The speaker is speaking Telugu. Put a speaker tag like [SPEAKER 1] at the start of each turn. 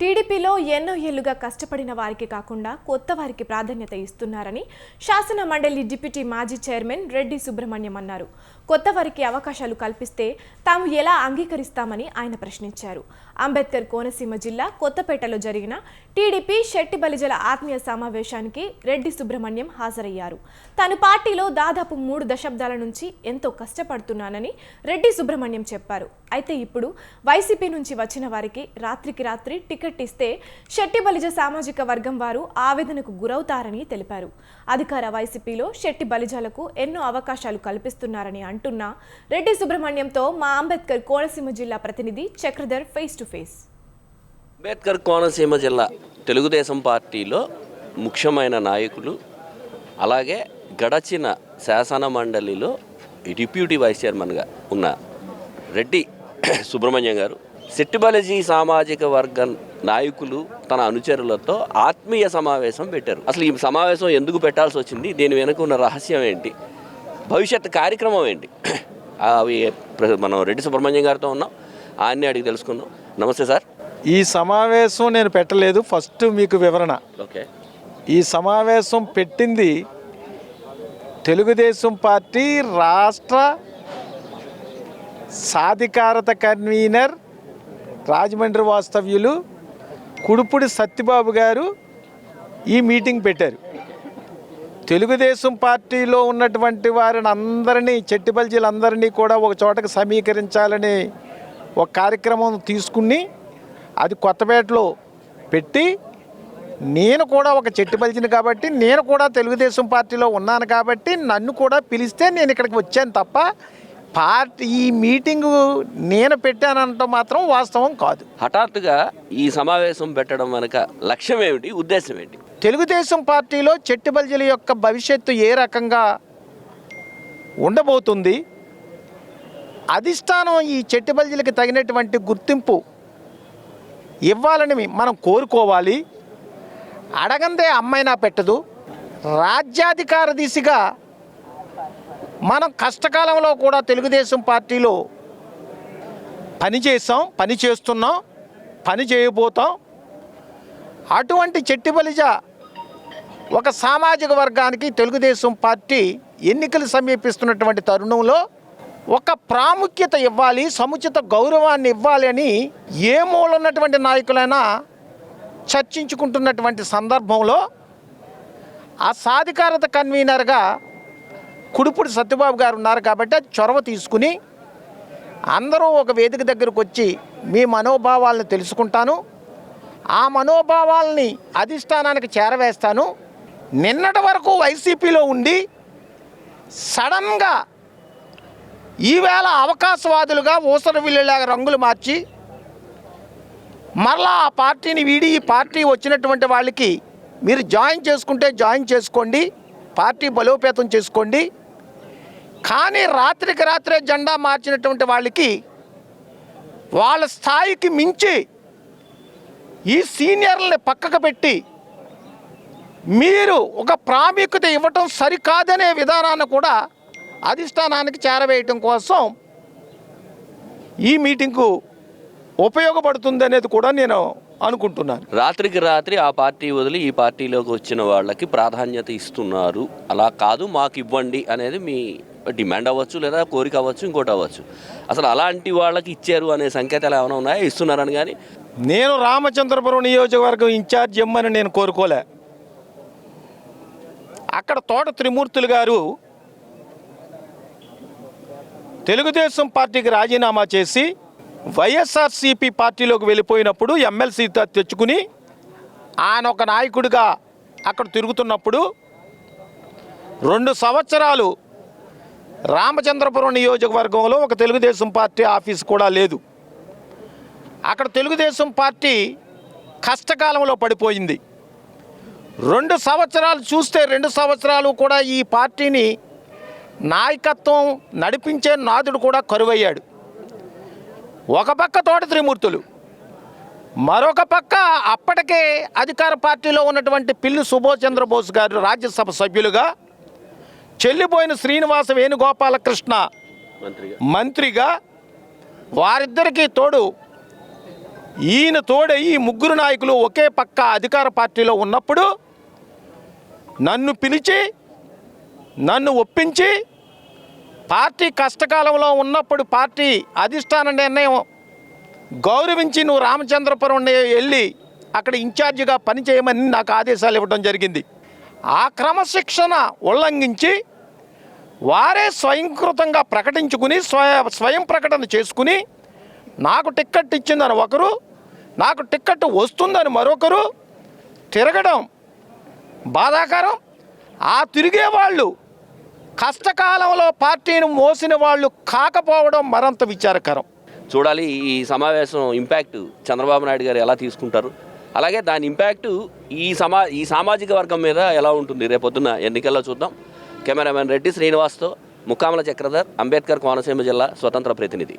[SPEAKER 1] టీడీపీలో ఎన్నో ఏళ్ళుగా కష్టపడిన వారికి కాకుండా కొత్త వారికి ప్రాధాన్యత ఇస్తున్నారని శాసన మండలి డిప్యూటీ మాజీ చైర్మన్ రెడ్డి సుబ్రహ్మణ్యం అన్నారు. కొత్త వారికి అవకాశాలు కల్పిస్తే తాము ఎలా అంగీకరిస్తామని ఆయన ప్రశ్నించారు. అంబేద్కర్ కోనసీమ జిల్లా కొత్తపేటలో జరిగిన టీడీపీ శెట్టి బలిజల ఆత్మీయ సమావేశానికి రెడ్డి సుబ్రహ్మణ్యం హాజరయ్యారు. తాను పార్టీలో దాదాపు మూడు దశాబ్దాల నుంచి ఎంతో కష్టపడుతున్నానని రెడ్డి సుబ్రహ్మణ్యం చెప్పారు. అయితే ఇప్పుడు వైసీపీ నుంచి వచ్చిన వారికి రాత్రికి రాత్రి టికెట్ ఇస్తే శెట్టి బలిజ సామాజిక వర్గం వారు ఆవేదనకు గురవుతారని తెలిపారు. అధికార వైసీపీలో శెట్టి బలిజలకు ఎన్నో అవకాశాలు కల్పిస్తున్నారని అంటున్న. రెడ్డి సుబ్రహ్మణ్యంతో మా అంబేద్కర్ కోనసీమ జిల్లా ప్రతినిధి Chakradhar face to face.
[SPEAKER 2] Ambedkar Konaseema జిల్లా తెలుగుదేశం పార్టీలో ముఖ్యమైన నాయకులు అలాగే గడచిన శాసన మండలిలో డిప్యూటీ వైస్ చైర్మన్గా ఉన్న రెడ్డి సుబ్రహ్మణ్యం గారు సెట్టిబాలజీ సామాజిక వర్గ నాయకులు తన అనుచరులతో ఆత్మీయ సమావేశం పెట్టారు. అసలు ఈ సమావేశం ఎందుకు పెట్టాల్సి వచ్చింది? దీని వెనుక ఉన్న రహస్యం ఏంటి? భవిష్యత్ కార్యక్రమం ఏంటి? అవి మనం రెడ్డి సుబ్రహ్మణ్యం గారితో ఉన్నాం. ఆయన్ని అడిగి తెలుసుకుందాం. నమస్తే సార్.
[SPEAKER 3] ఈ సమావేశం నేను పెట్టలేదు ఫస్ట్ మీకు వివరణ.
[SPEAKER 2] ఓకే.
[SPEAKER 3] ఈ సమావేశం పెట్టింది తెలుగుదేశం పార్టీ రాష్ట్ర సాధికారత కన్వీనర్ రాజమండ్రి వాస్తవ్యులు కుడుపుడి సత్యబాబు గారు ఈ మీటింగ్ పెట్టారు. తెలుగుదేశం పార్టీలో ఉన్నటువంటి వారిని అందరినీ చెట్టిబల్జీలందరినీ కూడా ఒక చోటకి సమీకరించాలని ఒక కార్యక్రమం తీసుకుని అది కొత్తపేటలో పెట్టి నేను కూడా ఒక చెట్టుబలిచిన కాబట్టి నేను కూడా తెలుగుదేశం పార్టీలో ఉన్నాను కాబట్టి నన్ను కూడా పిలిస్తే నేను ఇక్కడికి వచ్చాను తప్ప పార్టీ ఈ మీటింగు నేను పెట్టానంట మాత్రం వాస్తవం కాదు.
[SPEAKER 2] హఠాత్తుగా ఈ సమావేశం పెట్టడం వెనక లక్ష్యం ఏమిటి ఉద్దేశం ఏంటి?
[SPEAKER 3] తెలుగుదేశం పార్టీలో చెట్టుబల్జీల యొక్క భవిష్యత్తు ఏ రకంగా ఉండబోతుంది? అధిష్టానం ఈ చెట్టుబల్జీలకి తగినటువంటి గుర్తింపు ఇవ్వాలని మనం కోరుకోవాలి. అడగందే అమ్మైనా పెట్టదు. రాజ్యాధికార దిశగా మనం కష్టకాలంలో కూడా తెలుగుదేశం పార్టీలో పని చేసాం పని చేస్తున్నాం పని చేయబోతాం. అటువంటి చెట్టి బలిజ ఒక సామాజిక వర్గానికి తెలుగుదేశం పార్టీ ఎన్నికలు సమీపిస్తున్నటువంటి తరుణంలో ఒక ప్రాముఖ్యత ఇవ్వాలి సముచిత గౌరవాన్ని ఇవ్వాలి అని ఏ మూలన్నటువంటి నాయకులైనా చర్చించుకుంటున్నటువంటి సందర్భంలో ఆ సాధికారత కన్వీనర్గా కుడుపుడి సత్యబాబు గారు ఉన్నారు కాబట్టి అది చొరవ తీసుకుని అందరూ ఒక వేదిక దగ్గరకు వచ్చి మీ మనోభావాలను తెలుసుకుంటాను. ఆ మనోభావాల్ని అధిష్టానానికి చేరవేస్తాను. నిన్నటి వరకు వైసీపీలో ఉండి సడన్గా ఈవేళ అవకాశవాదులుగా ఊసర విల్లులాగా రంగులు మార్చి మరలా ఆ పార్టీని వీడి ఈ పార్టీ వచ్చినటువంటి వాళ్ళకి మీరు జాయిన్ చేసుకుంటే జాయిన్ చేసుకోండి పార్టీ బలోపేతం చేసుకోండి. కానీ రాత్రికి రాత్రే జెండా మార్చినటువంటి వాళ్ళకి వాళ్ళ స్థాయికి మించి ఈ సీనియర్లని పక్కకు పెట్టి మీరు ఒక ప్రాముఖ్యత ఇవ్వటం సరికాదనే విధానాన్ని కూడా అధిష్టానానికి చేరవేయటం కోసం ఈ మీటింగ్కు ఉపయోగపడుతుంది అనేది కూడా నేను అనుకుంటున్నాను.
[SPEAKER 2] రాత్రికి రాత్రి ఆ పార్టీ వదిలి ఈ పార్టీలోకి వచ్చిన వాళ్ళకి ప్రాధాన్యత ఇస్తున్నారు. అలా కాదు మాకు ఇవ్వండి అనేది మీ డిమాండ్ అవ్వచ్చు లేదా కోరిక అవ్వచ్చు ఇంకోటి అవ్వచ్చు. అసలు అలాంటి వాళ్ళకి ఇచ్చారు అనే సంకేతాలు ఏమైనా ఉన్నాయా? ఇస్తున్నారని కానీ
[SPEAKER 3] నేను రామచంద్రపురం నియోజకవర్గం ఇన్ఛార్జ్ ఇమ్మని నేను కోరుకోలే. అక్కడ తోట త్రిమూర్తులు గారు తెలుగుదేశం పార్టీకి రాజీనామా చేసి వైఎస్ఆర్సీపీ పార్టీలోకి వెళ్ళిపోయినప్పుడు ఎమ్మెల్సీ తెచ్చుకుని ఆయన ఒక నాయకుడిగా అక్కడ తిరుగుతున్నప్పుడు రెండు సంవత్సరాలు రామచంద్రపురం నియోజకవర్గంలో ఒక తెలుగుదేశం పార్టీ ఆఫీస్ కూడా లేదు. అక్కడ తెలుగుదేశం పార్టీ కష్టకాలంలో పడిపోయింది. రెండు సంవత్సరాలు చూస్తే రెండు సంవత్సరాలు కూడా ఈ పార్టీని నాయకత్వం నడిపించే నాదుడు కూడా కరువయ్యాడు. ఒక పక్క తోట త్రిమూర్తులు మరొక పక్క అప్పటికే అధికార పార్టీలో ఉన్నటువంటి పిల్లి సుభాష్ చంద్రబోస్ గారు రాజ్యసభ సభ్యులుగా చెల్లిపోయిన శ్రీనివాస వేణుగోపాలకృష్ణ
[SPEAKER 2] మంత్రిగా.
[SPEAKER 3] మంత్రిగా వారిద్దరికీ తోడు ఈయన తోడే ఈ ముగ్గురు నాయకులు ఒకే పక్క అధికార పార్టీలో ఉన్నప్పుడు నన్ను పిలిచి నన్ను ఒప్పించి పార్టీ కష్టకాలంలో ఉన్నప్పుడు పార్టీ అధిష్టాన నిర్ణయం గౌరవించి నువ్వు రామచంద్రపురం వెళ్ళి అక్కడ ఇన్ఛార్జిగా పనిచేయమని నాకు ఆదేశాలు ఇవ్వడం జరిగింది. ఆ క్రమశిక్షణ ఉల్లంఘించి వారే స్వయంకృతంగా ప్రకటించుకుని స్వయ స్వయం ప్రకటన చేసుకుని నాకు టిక్కెట్ ఇచ్చిందని ఒకరు నాకు టిక్కెట్ వస్తుందని మరొకరు తిరగడం బాధాకరం. ఆ తిరిగే వాళ్ళు కష్టకాలంలో పార్టీని మోసిన వాళ్ళు కాకపోవడం మరంత విచారకరం.
[SPEAKER 2] చూడాలి ఈ సమావేశం ఇంపాక్ట్ చంద్రబాబు నాయుడు గారు ఎలా తీసుకుంటారు? అలాగే దాని ఇంపాక్ట్ ఈ సమా ఈ సామాజిక వర్గం మీద ఎలా ఉంటుంది? రేపొద్దున ఎన్నికల్లో చూద్దాం. కెమెరామెన్ రెడ్డి శ్రీనివాస్తో ముక్కామల చక్రధర్ అంబేద్కర్ కోనసీమ జిల్లా స్వతంత్ర ప్రతినిధి.